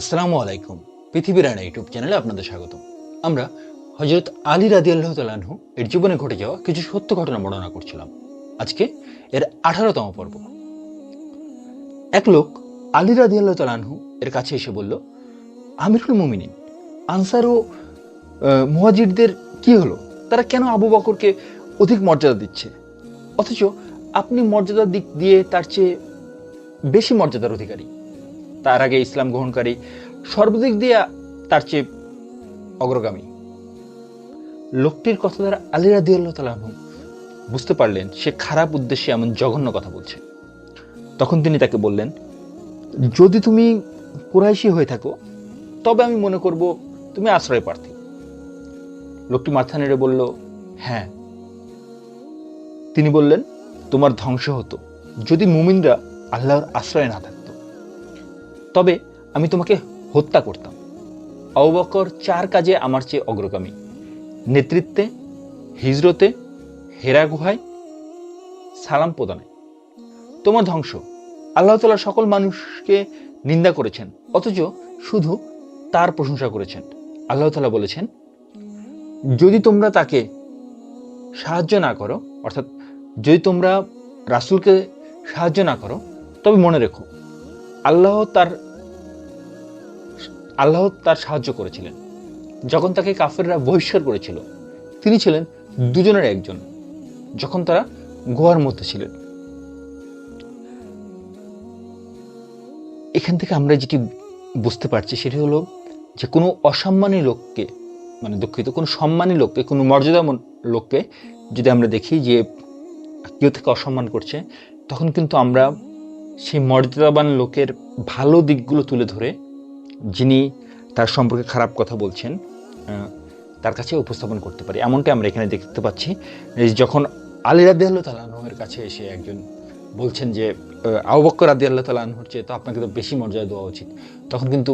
আসসালামু আলাইকুম। পৃথিবীর আয়না ইউটিউব চ্যানেলে আপনাদের স্বাগত আমরা হজরত আলী রাদি আল্লাহ তালাহু এর জীবনে ঘটে যাওয়া কিছু সত্য ঘটনা বর্ণনা করছিলাম। আজকে এর আঠারোতম পর্ব। এক লোক আলী রাদি আল্লাহ তালাহু এর কাছে এসে বলল, আমিরুল মুমিনিন, আনসার ও মুহাজিরদের কি হলো? তারা কেন আবু বকরকে অধিক মর্যাদা দিচ্ছে? অথচ আপনি মর্যাদার দিক দিয়ে তার চেয়ে বেশি মর্যাদার অধিকারী। তার আগে ইসলাম গ্রহণকারী সর্বদিক দিয়া তার চেয়ে অগ্রগামী। লোকটির কথা দ্বারা আলী রাদি আল্লাহ তালাহু বুঝতে পারলেন, সে খারাপ উদ্দেশ্যে এমন জঘন্য কথা বলছে। তখন তিনি তাকে বললেন, যদি তুমি কুরাইশি হয়ে থাকো, তবে আমি মনে করব তুমি আশ্রয় প্রার্থী। লোকটি মাথা নেড়ে বলল হ্যাঁ। তিনি বললেন, তোমার ধ্বংস হতো যদি মুমিনরা আল্লাহর আশ্রয় না থাকতো। তবে আমি তোমাকে হত্যা করতাম। অবকর চার কাজে আমার চেয়ে অগ্রগামী। নেতৃত্বে, হিজরতে, হেরা গুহায়, সালাম প্রদানে। তোমার ধ্বংস। আল্লাহ তালা সকল মানুষকে নিন্দা করেছেন, অথচ শুধু তার প্রশংসা করেছেন। আল্লাহ তালা বলেছেন, যদি তোমরা তাকে সাহায্য না করো, অর্থাৎ যদি তোমরা রাসূলকে সাহায্য না করো, তবে মনে রেখো, আল্লাহ তার আল্লাহ তার সাহায্য করেছিলেন। যখন তাকে কাফেররা বহিষ্কার করেছিল, তিনি ছিলেন দুজনের একজন, যখন তারা গোয়ার মধ্যে ছিলেন। এখান থেকে আমরা যেটি বুঝতে পারছি, সেটি হলো যে কোনো অসম্মানী লোককে মানে দুঃখিত, কোনো সম্মানী লোককে, কোনো মর্যাদামন লোককে যদি আমরা দেখি যে কেউ থেকে অসম্মান করছে, তখন কিন্তু আমরা সেই মর্যাদাবান লোকের ভালো দিকগুলো তুলে ধরে যিনি তার সম্পর্কে খারাপ কথা বলছেন তার কাছে উপস্থাপন করতে পারি। এমনটা আমরা এখানে দেখতে পাচ্ছি। যখন আলী রাদি আল্লাহ তালাহের কাছে এসে একজন বলছেন যে আবক্কর রাদি আল্লাহ তালাহর চেয়ে তো আপনাকে তো বেশি মর্যাদা দেওয়া উচিত, তখন কিন্তু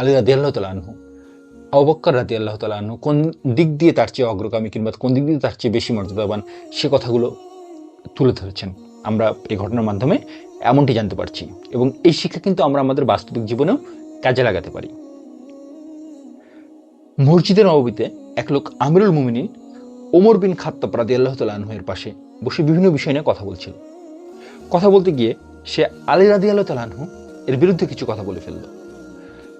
আলী রাদি আল্লাহ তালাহু আবক্কর রাদি আল্লাহ তালাহু কোন দিক দিয়ে তার চেয়ে অগ্রগামী কিংবা কোন দিক দিয়ে তার চেয়ে বেশি মর্যাদাবান, সে কথাগুলো তুলে ধরেছেন। আমরা এই ঘটনার মাধ্যমে এমনটি জানতে পারছি। এবং এই শিক্ষা কিন্তু আমরা আমাদের বাস্তবিক জীবনেও কাজে লাগাতে পারি। মসজিদের নববীতে এক লোক আমিরুল মুমিনিন ওমর বিন খাত্তাব রাদি আল্লাহ তালাহের পাশে বসে বিভিন্ন বিষয় নিয়ে কথা বলছিল। কথা বলতে গিয়ে সে আলী রাদি আল্লাহ তালাহু এর বিরুদ্ধে কিছু কথা বলে ফেলল।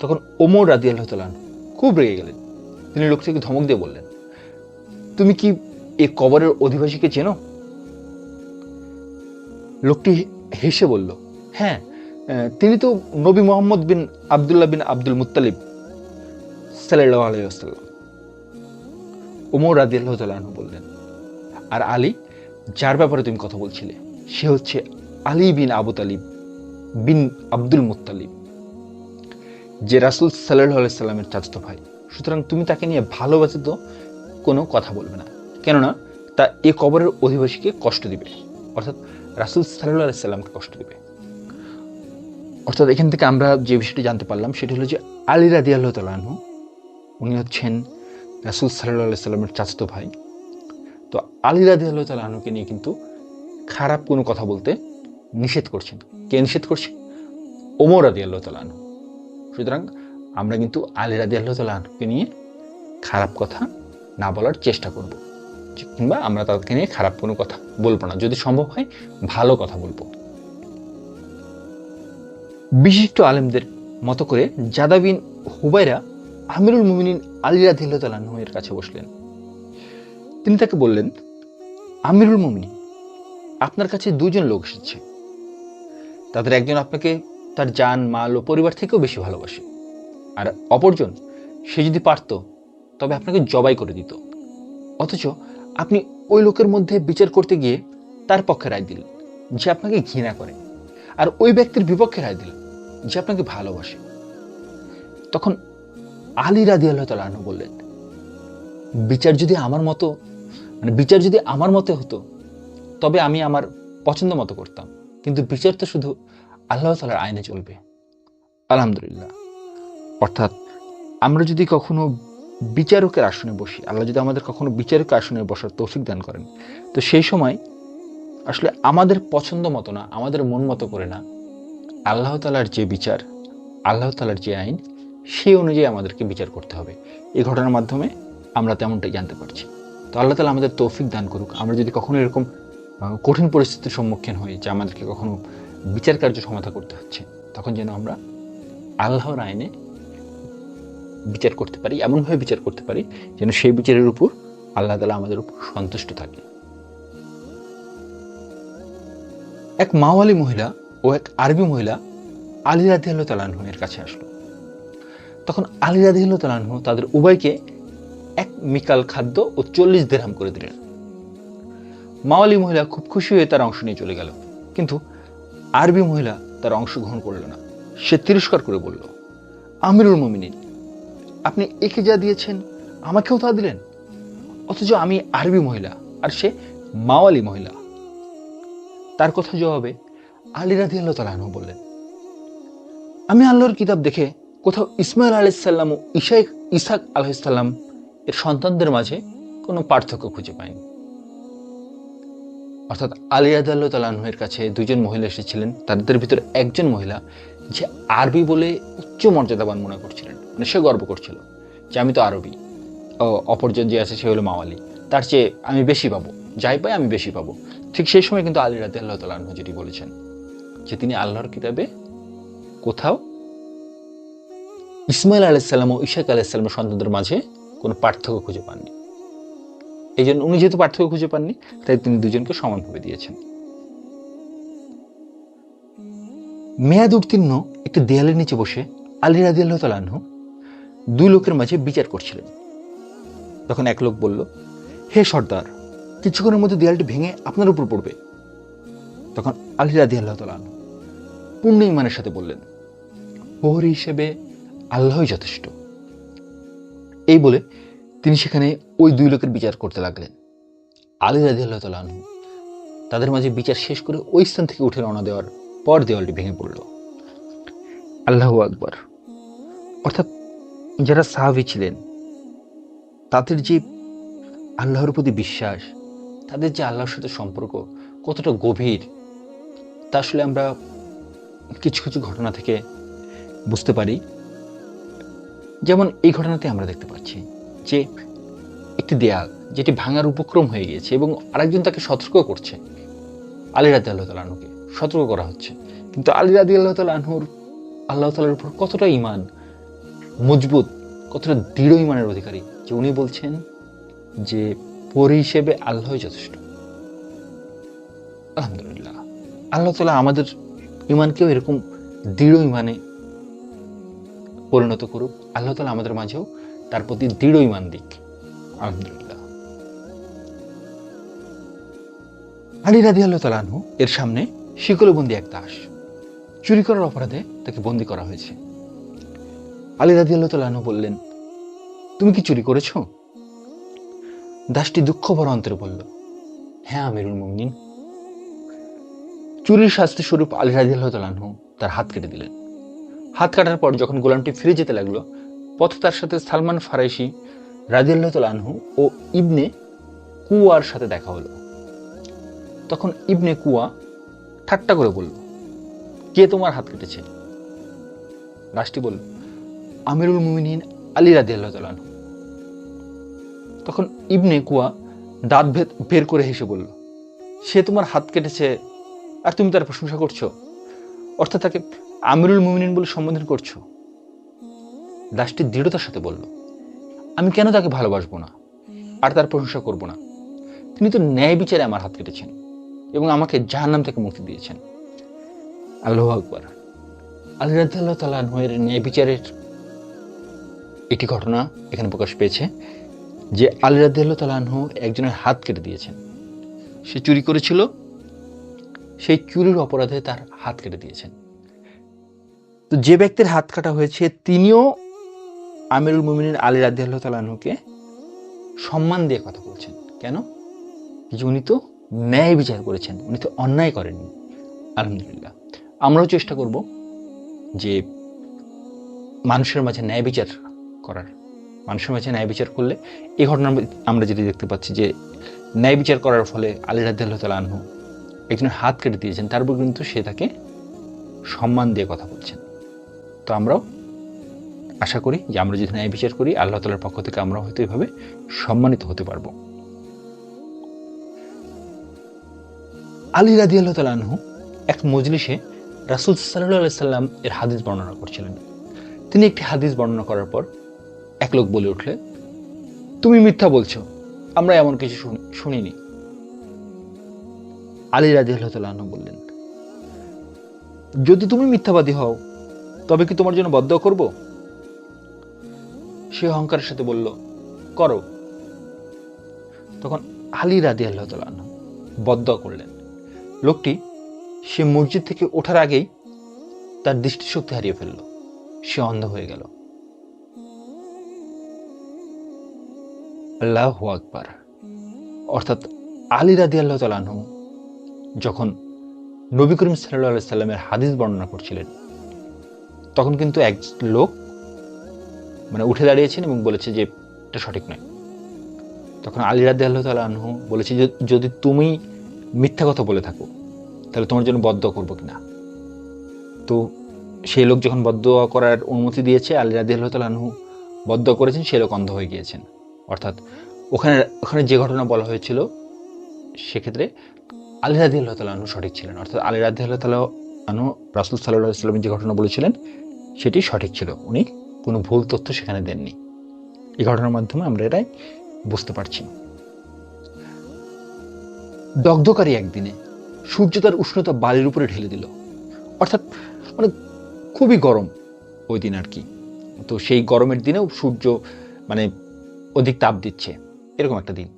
তখন ওমর রাদি আল্লাহ তালাহু খুব রেগে গেলেন। তিনি লোকটিকে ধমক দিয়ে বললেন, তুমি কি এই কবরের অধিবাসীকে চেনো? লোকটি হেসে বলল হ্যাঁ তিনি তো নবী Muhammad bin Abdullah bin Abdul Muttalib সাল্লাহ আলাইসাল্লাম ওমর রাদি আল্লাহ বললেন, আর আলী, যার ব্যাপারে তুমি কথা বলছিলে, সে হচ্ছে Ali bin Abu Talib bin Abdul Muttalib, যে রাসুল সাল্লাহ আলাইসাল্লামের চাচতো ভাই। সুতরাং তুমি তাকে নিয়ে ভালোবাসে তো কোনো কথা বলবে না। কেননা, তা এ কবরের অধিবাসীকে কষ্ট দিবে। অর্থাৎ রাসুল সাল্লাহ আলাইসাল্লামকে কষ্ট দিবে। অর্থাৎ এখান থেকে আমরা যে বিষয়টি জানতে পারলাম, সেটি হলো যে আলী রাদি আল্লাহ তালাহু উনি হচ্ছেন রাসুল সাল্লাহ সাল্লামের চাচতো ভাই। তো আলী রাদি আল্লাহ তালাহনুকে নিয়ে কিন্তু খারাপ কোনো কথা বলতে নিষেধ করছেন। কে নিষেধ করছে? ওমর রাদি আল্লাহ তালাহনু সুতরাং আমরা কিন্তু আলী রাদি আল্লাহ তালাহনুকে নিয়ে খারাপ কথা না বলার চেষ্টা করব। কিংবা আমরা তাদেরকে নিয়ে খারাপ কোনো কথা বলব না। যদি সম্ভব হয়, ভালো কথা বলব। বিশিষ্ট আলেমদের মতো করে জাদাবিন হুবাইরা আমিরুল মুমিনিন আলী রাদিল্লাহ তালাহ এর কাছে বসলেন। তিনি তাকে বললেন, আমিরুল মুমিনিন, আপনার কাছে দুজন লোক এসেছে। তাদের একজন আপনাকে তার জান, মাল ও পরিবার থেকেও বেশি ভালোবাসে। আর অপরজন, সে যদি পারত, তবে আপনাকে জবাই করে দিত। অথচ আপনি ওই লোকের মধ্যে বিচার করতে গিয়ে তার পক্ষে রায় দিলেন, যে আপনাকে ঘৃণা করে। আর ওই ব্যক্তির বিপক্ষে রায় দিলেন। যে আপনাকে ভালোবাসে। তখন আলী রাদি আল্লাহ তালু বললেন, বিচার যদি আমার মতো মানে বিচার যদি আমার মতে হতো, তবে আমি আমার পছন্দ মতো করতাম। কিন্তু বিচার তো শুধু আল্লাহ তালার আইনে চলবে। আলহামদুলিল্লাহ। অর্থাৎ আমরা যদি কখনো বিচারকের আসনে বসি, আল্লাহ যদি আমাদের কখনো বিচারকের আসনে বসার তৌফিক দান করেন, তো সেই সময় আসলে আমাদের পছন্দ মতো না, আমাদের মন মতো করে না আল্লাহ তালার যে বিচার, আল্লাহ তালার যে আইন, সেই অনুযায়ী আমাদেরকে বিচার করতে হবে। এই ঘটনার মাধ্যমে আমরা তেমনটাই জানতে পারছি। তো আল্লাহ তালা আমাদের তৌফিক দান করুক। আমরা যদি কখনো এরকম কঠিন পরিস্থিতির সম্মুখীন হই যে আমাদেরকে কখনো বিচার কার্য সমাধা করতে হচ্ছে, তখন যেন আমরা আল্লাহর আইনে বিচার করতে পারি, এমনভাবে বিচার করতে পারি যেন সেই বিচারের উপর আল্লাহ তালা আমাদের উপর সন্তুষ্ট থাকে। এক মাওয়ালি মহিলা ও এক আরবি মহিলা আলী রাধি আল্লাহ তালানহু এর কাছে আসলো। তখন আলী রাধি আল্লাহ তালানহু তাদের উভয়কে এক মিকাল খাদ্য ও চল্লিশ দেড়হাম করে দিলেন। মাওয়ালি মহিলা খুব খুশি হয়ে তার অংশ নিয়ে চলে গেল। কিন্তু আরবি মহিলা তার অংশগ্রহণ করল না। সে তিরস্কার করে বলল, আমিরুল মমিনিন, আপনি একে যা দিয়েছেন আমাকেও তা দিলেন? অথচ আমি আরবি মহিলা আর সে মাওয়ালি মহিলা। তার কথা জবাবে আলী রাধি আল্লাহ তালাহনু বললেন, আমি আল্লাহর কিতাব দেখে কোথাও ইসমাইল আলাইসাল্লাম ও ইসাইক ইসাক আলাইসাল্লাম এর সন্তানদের মাঝে কোনো পার্থক্য খুঁজে পাইনি। অর্থাৎ আলী রাধি আল্লাহ তালাহের কাছে দুজন মহিলা এসেছিলেন। তাদের ভিতরে একজন মহিলা যে আরবি বলে উচ্চ মর্যাদাবান মনে করছিলেন মানে সে গর্ব করছিল যে আমি তো আরবি অপরজন যে আছে সে হলো মাওয়ালি। তার চেয়ে আমি বেশি পাবো, যাই পাই আমি বেশি পাবো। ঠিক সেই সময় কিন্তু আলী রাতে আল্লাহ তালাহ যেটি বলেছেন যে তিনি আল্লাহর কিতাবে কোথাও ইসমাইল আলাইসাল্লাম ও ইশাক আলাইসাল্লামের সন্তানদের মাঝে কোনো পার্থক্য খুঁজে পাননি। এই জন্য উনি যেহেতু পার্থক্য খুঁজে পাননি, তাই তিনি দুজনকে সমানভাবে দিয়েছেন। মেয়াদ উত্তীর্ণ একটি দেয়ালের নিচে বসে আলী রাজি আল্লাহ তালাহ দুই লোকের মাঝে বিচার করছিলেন। তখন এক লোক বলল, হে সর্দার, কিছুক্ষণের মধ্যে দেয়ালটি ভেঙে আপনার উপর পড়বে। তখন আলী রাদি আল্লাহ তালাহ পূর্ণ ইমানের সাথে বললেন, প্রহরী হিসেবে আল্লাহই যথেষ্ট। এই বলে তিনি সেখানে ওই দুই লোকের বিচার করতে লাগলেন। আলী রাদি আল্লাহ তালাহ তাদের মাঝে বিচার শেষ করে ওই স্থান থেকে উঠে রওনা দেওয়ার পর দেওয়ালটি ভেঙে পড়ল। আল্লাহ আকবর। অর্থাৎ যারা সাহাবি ছিলেন, তাদের যে আল্লাহর প্রতি বিশ্বাস, তাদের যে আল্লাহর সাথে সম্পর্ক কতটা গভীর তা আসলে আমরা কিছু কিছু ঘটনা থেকে বুঝতে পারি। যেমন এই ঘটনাতে আমরা দেখতে পাচ্ছি যে একটি দেয়াল যেটি ভাঙার উপক্রম হয়ে গিয়েছে এবং আরেকজন তাকে সতর্ক করছে। আলী রাদি আল্লাহ তালাহুকে সতর্ক করা হচ্ছে। কিন্তু আলী রাদি আল্লাহ তালাহুর আল্লাহ তালার উপর কতটা ইমান মজবুত, কতটা দৃঢ় ইমানের অধিকারী যে উনি বলছেন যে পরি হিসেবে আল্লাহই যথেষ্ট। আলহামদুলিল্লাহ। আল্লাহ তালা আমাদের ইমানকেও এরকম দৃঢ় ইমানে পরিণত করুক। আল্লাহ তালা আমাদের মাঝেও তার প্রতি দৃঢ় ইমান দিক। আলহামদুলিল্লাহ। আলী রাদি আল্লাহ তালাহু এর সামনে শিকলবন্দি এক দাস চুরি করার অপরাধে তাকে বন্দি করা হয়েছে। আলী রাদি আল্লাহ তালাহু বললেন, তুমি কি চুরি করেছ? দাসটি দুঃখ ভরা অন্তরে বলল হ্যাঁ আমিরুল মুমিনিন। চুরির শাস্তি স্বরূপ আলী রাজি আল্লাহ তালাহু তার হাত কেটে দিলেন। হাত কাটার পর যখন গোলামটি ফিরে যেতে লাগল, পথে তার সাথে সালমান ফারাইশি, রাজি আল্লাহ তালাহু ও ইবনে কুয়ার সাথে দেখা হলো। তখন ইবনে কুয়া ঠাট্টা করে বলল, কে তোমার হাত কেটেছে? দাসটি বলল, আমিরুল মুমিনিন আলী রাজি আল্লাহ তখন ইবনে কুয়া দাঁত ভেদ বের করে হেসে বলল, সে তোমার হাত কেটেছে আর তুমি তার প্রশংসা করছ। অর্থাৎ তাকে আমিরুল মুমিনিন বলে সম্বোধন করছ। দাসটি দৃঢ়তার সাথে বলল, আমি কেন তাকে ভালোবাসবো না? আর তার প্রশংসা করব না। তিনি তো ন্যায় বিচারে আমার হাত কেটেছেন এবং আমাকে জাহান্নাম থেকে মুক্তি দিয়েছেন। আল্লাহ আকবর। আলী রাজ্লাহ তালাহের ন্যায় বিচারের একটি ঘটনা এখানে প্রকাশ পেয়েছে, যে আলী তালাহ একজনের হাত কেটে দিয়েছেন। সে চুরি করেছিল সেই চুরির অপরাধে তার হাত কেটে দিয়েছেন। তো যে ব্যক্তির হাত কাটা হয়েছে, তিনিও আমিরুল মুমিনের আলী রাদিয়াল্লাহ তালাহুকে সম্মান দিয়ে কথা বলছেন। কেন? যে উনি তো ন্যায় বিচার করেছেন, উনি তো অন্যায় করেননি। আলহামদুলিল্লাহ। আমরাও চেষ্টা করব যে মানুষের মাঝে ন্যায় বিচার করার। মানুষের মাঝে ন্যায় বিচার করলে এই ঘটনা আমরা যেটি দেখতে পাচ্ছি যে ন্যায় বিচার করার ফলে আলী রাদিয়াল্লাহ তালা আনহু একজনের হাত কেটে দিয়েছেন তারপর কিন্তু সে তাকে সম্মান দিয়ে কথা বলছেন। তো আমরাও আশা করি যে আমরা যদি ন্যায় বিচার করি, আল্লাহ তালার পক্ষ থেকে আমরা হয়তো এভাবে সম্মানিত হতে পারব। আলী রাদি আল্লাহ তালাহু এক মজলিসে রাসুল সাল্লাহ সাল্লাম এর হাদিস বর্ণনা করছিলেন। তিনি একটি হাদিস বর্ণনা করার পর এক লোক বলে উঠলে, তুমি মিথ্যা বলছো, আমরা এমন কিছু শুন- শুনিনি। আলী রাজি আল্লাহ বললেন, যদি তুমি মিথ্যাবাদী হও, তবে কি তোমার জন্য বদ্ধ করব? সে অহংকারের সাথে বলল, করো। তখন আলী রাদি আল্লাহ বদ্ধ করলেন। লোকটি সে মসজিদ থেকে ওঠার আগেই তার দৃষ্টিশক্তি হারিয়ে ফেলল। সে অন্ধ হয়ে গেল। আল্লাহ আকবার। অর্থাৎ আলী রাদি আল্লাহ তালাহু যখন নবী করিম সাল্লাহ সাল্লামের হাদিস বর্ণনা করছিলেন, তখন কিন্তু এক লোক মানে উঠে দাঁড়িয়েছেন এবং বলেছে যে এটা সঠিক নয়। তখন আলী রাদি আল্লাহ তালাহু বলেছে যে, যদি তুমি মিথ্যা কথা বলে থাকো, তাহলে তোমার জন্য বদ্ধ করব কিনা? তো সেই লোক যখন বদ্ধ করার অনুমতি দিয়েছে, আলী রাদি আল্লাহ তালাহু বদ্ধ করেছেন সেই লোক অন্ধ হয়ে গিয়েছেন। অর্থাৎ ওখানে ওখানে যে ঘটনা বলা হয়েছিল, সেক্ষেত্রে আলী রাদি আল্লাহ তালু সঠিক ছিলেন। অর্থাৎ আলী রাদি আল্লাহ তালু আনু রাসুল সাল্লাহ সাল্লামের যে ঘটনা বলেছিলেন, সেটি সঠিক ছিল। উনি কোনো ভুল তথ্য সেখানে দেননি। এই ঘটনার মাধ্যমে আমরা এটাই বুঝতে পারছি। দগ্ধকারী একদিনে সূর্য তার উষ্ণতা বালির উপরে ঢেলে দিল। অর্থাৎ মানে খুবই গরম ওই দিন আর কি। তো সেই গরমের দিনেও সূর্য মানে অধিক তাপ দিচ্ছে। এরকম একটা দিন।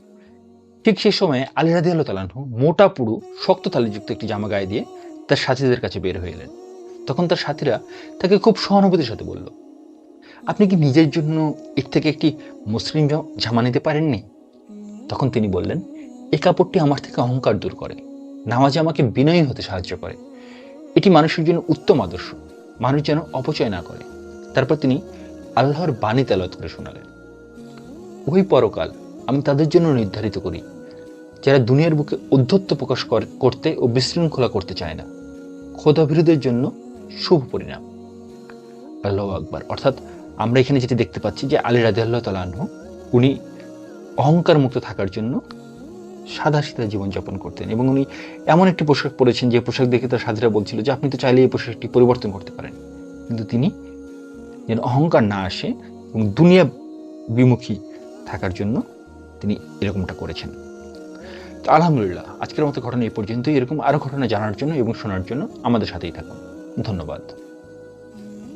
ঠিক সেই সময় আলী রাদি আল্লাহ তালাহু মোটা পুরু, শক্ত তালিযুক্ত একটি জামা গায়ে দিয়ে তার সাথীদের কাছে বের হয়ে এলেন। তখন তার সাথীরা তাকে খুব সহানুভূতির সাথে বলল, আপনি কি নিজের জন্য এর থেকে একটি মুসলিম জামা নিতে পারেননি? তখন তিনি বললেন এই কাপড়টি আমার থেকে অহংকার দূর করে। নামাজে আমাকে বিনয়ী হতে সাহায্য করে। এটি মানুষের জন্য উত্তম আদর্শ। মানুষ যেন অপচয় না করে। তারপর তিনি আল্লাহর বাণী তেলত করে শোনালেন, ওই পরকাল আমি তাদের জন্য নির্ধারিত করি। যারা দুনিয়ার বুকে অধ্যত্ব প্রকাশ কর- করতে ও বিশৃঙ্খলা করতে চায় না। খোদাবিরোধের জন্য শুভ পরিণাম। আল্লাহ আকবার। অর্থাৎ আমরা এখানে যেটি দেখতে পাচ্ছি যে আলী রাজি আল্লাহ তালাহ উনি অহংকার মুক্ত থাকার জন্য সাদা সিধা জীবনযাপন করতেন এবং উনি এমন একটি পোশাক পরেছেন যে পোশাক দেখে তার সাথীরা বলছিল যে আপনি তো চাইলে এই পোশাকটি পরিবর্তন করতে পারেন। কিন্তু তিনি যেন অহংকার না আসে এবং দুনিয়া বিমুখী থাকার জন্য তিনি এরকমটা করেছেন। আলহামদুলিল্লাহ, আজকের মতো ঘটনা এই পর্যন্তই। এরকম আরও ঘটনা জানার জন্য এবং শোনার জন্য আমাদের সাথেই থাকুন। ধন্যবাদ।